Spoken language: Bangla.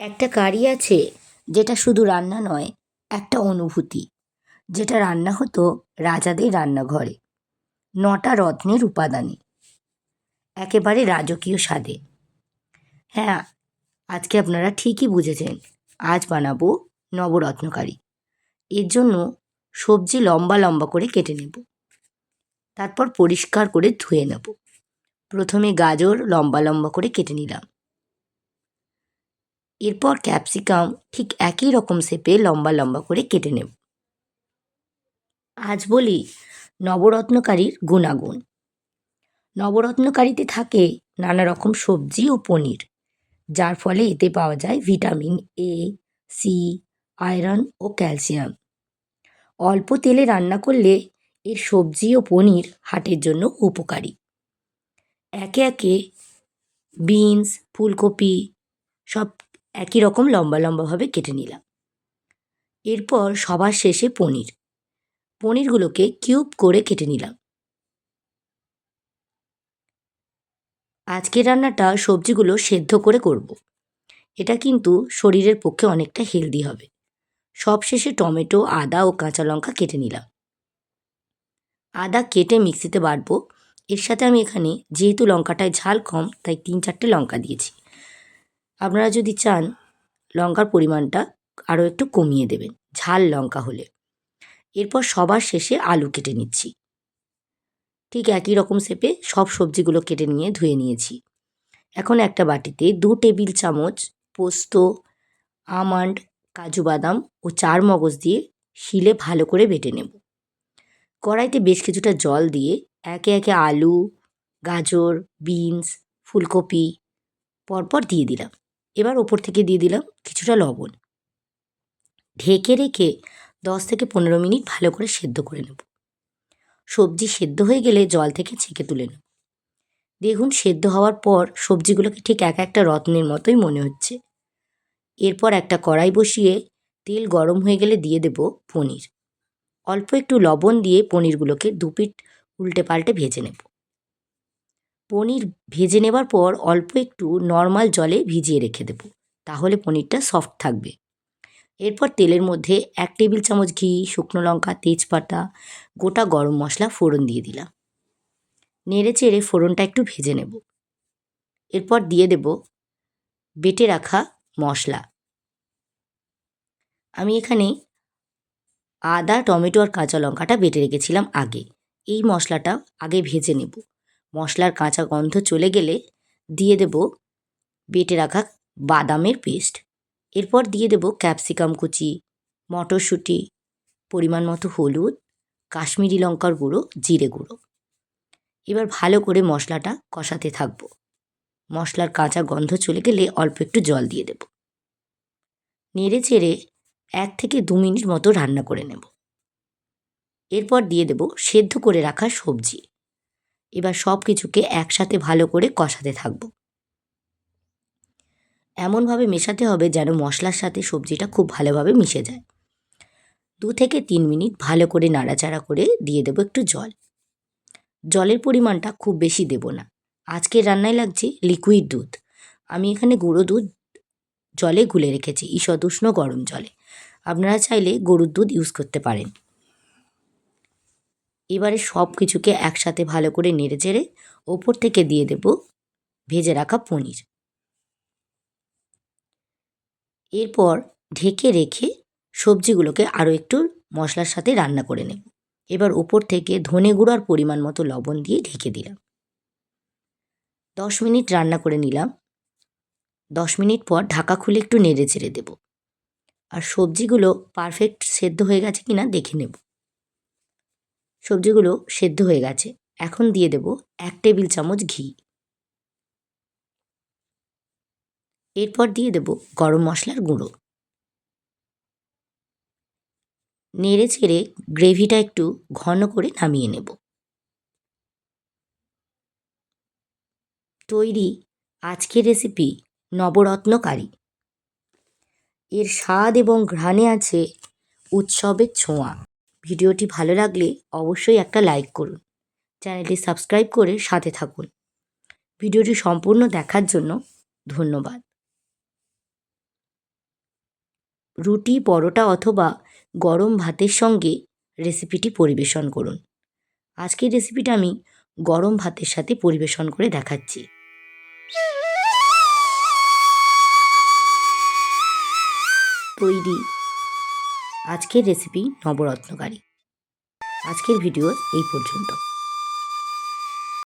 একটা কারি আছে যেটা শুধু রান্না নয়, একটা অনুভূতি। যেটা রান্না হতো রাজাদের রান্নাঘরে, নটা রত্নের উপাদানে। একেবারে রাজকীয় স্বাদে। হ্যাঁ আজকে আপনারা ঠিকই বুঝেছেন, আজ বানাবো নবরত্ন কারি এর জন্য সবজি লম্বা লম্বা করে কেটে নেব। তারপর পরিষ্কার করে ধুয়ে নেব। প্রথমে গাজর লম্বা লম্বা করে কেটে নিলাম। এরপর ক্যাপসিকাম ঠিক একই রকম শেপে লম্বা লম্বা করে কেটে নেব। আজ বলি নবরত্নকারীর গুণাগুণ। নবরত্নকারীতে থাকে নানা রকম সবজি ও পনির, যার ফলে এতে পাওয়া যায় ভিটামিন এ সি আয়রন ও ক্যালসিয়াম। অল্প তেলে রান্না করলে এর সবজি ও পনির হাটের জন্য উপকারী। একে একে বিনস, ফুলকপি সব একই রকম লম্বা লম্বাভাবে কেটে নিলাম। এরপর সবার শেষে পনির। পনিরগুলোকে কিউব করে কেটে নিলাম। আজকের রান্নাটা সবজিগুলো সেদ্ধ করে করব। এটা কিন্তু শরীরের পক্ষে অনেকটা হেলদি হবে। সবশেষে টমেটো, আদা ও কাঁচা লঙ্কা কেটে নিলাম। আদা কেটে মিক্সিতে বাটবো। এর সাথে আমি এখানে যেহেতু লঙ্কাটায় ঝাল কম, তাই তিন চারটে লঙ্কা দিয়েছি। আপনারা যদি চান, লঙ্কার পরিমাণটা আরও একটু কমিয়ে দেবেন, ঝাল লঙ্কা হলে। এরপর সবার শেষে আলু কেটে নিচ্ছি। ঠিক একই রকম শেপে সব সবজিগুলো কেটে নিয়ে ধুয়ে নিয়েছি। এখন একটা বাটিতে দু টেবিল চামচ পোস্ত আমন্ড কাজু বাদাম ও চার মগজ দিয়ে শিলে ভালো করে বেটে নেব। কড়াইতে বেশ কিছুটা জল দিয়ে একে একে আলু, গাজর, বিনস, ফুলকপি পরপর দিয়ে দিলাম। এবার ওপর থেকে দিয়ে দিলাম কিছুটা লবণ। ঢেকে রেখে দশ থেকে পনেরো মিনিট ভালো করে সেদ্ধ করে নেব। সবজি সেদ্ধ হয়ে গেলে জল থেকে ছেঁকে তুলে নেব। দেখুন, সেদ্ধ হওয়ার পর সবজিগুলোকে ঠিক এক একটা রত্নের মতোই মনে হচ্ছে। এরপর একটা কড়াই বসিয়ে তেল গরম হয়ে গেলে দিয়ে দেব পনির। অল্প একটু লবণ দিয়ে পনিরগুলোকে দুপিট উল্টে পাল্টে ভেজে নেব। পনির ভেজে নেবার পর অল্প একটু নর্মাল জলে ভিজিয়ে রেখে দেবো। তাহলে পনিরটা সফট থাকবে। এরপর তেলের মধ্যে এক টেবিল চামচ ঘি, শুকনো লঙ্কা, তেজপাতা, গোটা গরম মশলা ফোড়ন দিয়ে দিলাম। নেড়ে চেড়ে ফোড়নটা একটু ভেজে নেব। এরপর দিয়ে দেব বেটে রাখা মশলা। আমি এখানে আদা, টমেটো আর কাঁচা লঙ্কাটা বেটে রেখেছিলাম আগে। এই মশলাটা আগে ভেজে নেব। মশলার কাঁচা গন্ধ চলে গেলে দিয়ে দেব বেটে রাখা বাদামের পেস্ট। এরপর দিয়ে দেব ক্যাপসিকাম কুচি, মটরশুঁটি, পরিমাণ মতো হলুদ, কাশ্মীরি লঙ্কার গুঁড়ো, জিরে গুঁড়ো। এবার ভালো করে মশলাটা কষাতে থাকব। মশলার কাঁচা গন্ধ চলে গেলে অল্প একটু জল দিয়ে দেব। নেড়ে চেড়ে এক থেকে দু মিনিট মতো রান্না করে নেব। এরপর দিয়ে দেব সেদ্ধ করে রাখা সবজি। এবার সব কিছুকে একসাথে ভালো করে কষাতে থাকব। এমনভাবে মেশাতে হবে যেন মশলার সাথে সবজিটা খুব ভালোভাবে মিশে যায়। দু থেকে তিন মিনিট ভালো করে নাড়াচাড়া করে দিয়ে দেবো একটু জল। জলের পরিমাণটা খুব বেশি দেব না। আজকের রান্নায় লাগছে লিকুইড দুধ। আমি এখানে গুঁড়ো দুধ জলে গুলে রেখেছি, ঈষৎ উষ্ণ গরম জলে। আপনারা চাইলে গরুর দুধ ইউজ করতে পারেন। এবারে সব কিছুকে একসাথে ভালো করে নেড়ে চেড়ে ওপর থেকে দিয়ে দেব ভেজে রাখা পনির। এরপর ঢেকে রেখে সবজিগুলোকে আরও একটু মশলার সাথে রান্না করে নেব। এবার ওপর থেকে ধনে গুঁড়োর পরিমাণ মতো লবণ দিয়ে ঢেকে দিলাম। দশ মিনিট রান্না করে নিলাম। দশ মিনিট পর ঢাকা খুলে একটু নেড়ে চেড়ে দেবো। আর সবজিগুলো পারফেক্ট সেদ্ধ হয়ে গেছে কি না দেখে নেব। সবজিগুলো সেদ্ধ হয়ে গেছে। এখন দিয়ে দেব এক টেবিল চামচ ঘি। এরপর দিয়ে দেব গরম মশলার গুঁড়ো। নেড়ে চেড়ে গ্রেভিটা একটু ঘন করে নামিয়ে নেব। তৈরি আজকের রেসিপি নবরত্ন কারি এর স্বাদ এবং ঘ্রাণে আছে উৎসবের ছোঁয়া। ভিডিওটি ভালো লাগলে অবশ্যই একটা লাইক করুন। চ্যানেলটি সাবস্ক্রাইব করে সাথে থাকুন। ভিডিওটি সম্পূর্ণ দেখার জন্য ধন্যবাদ। রুটি, পরোটা অথবা গরম ভাতের সঙ্গে রেসিপিটি পরিবেশন করুন। আজকের রেসিপিটা আমি গরম ভাতের সাথে পরিবেশন করে দেখাচ্ছি। তৈরি আজকের রেসিপি নবরত্নকারী। আজকের ভিডিও এই পর্যন্ত।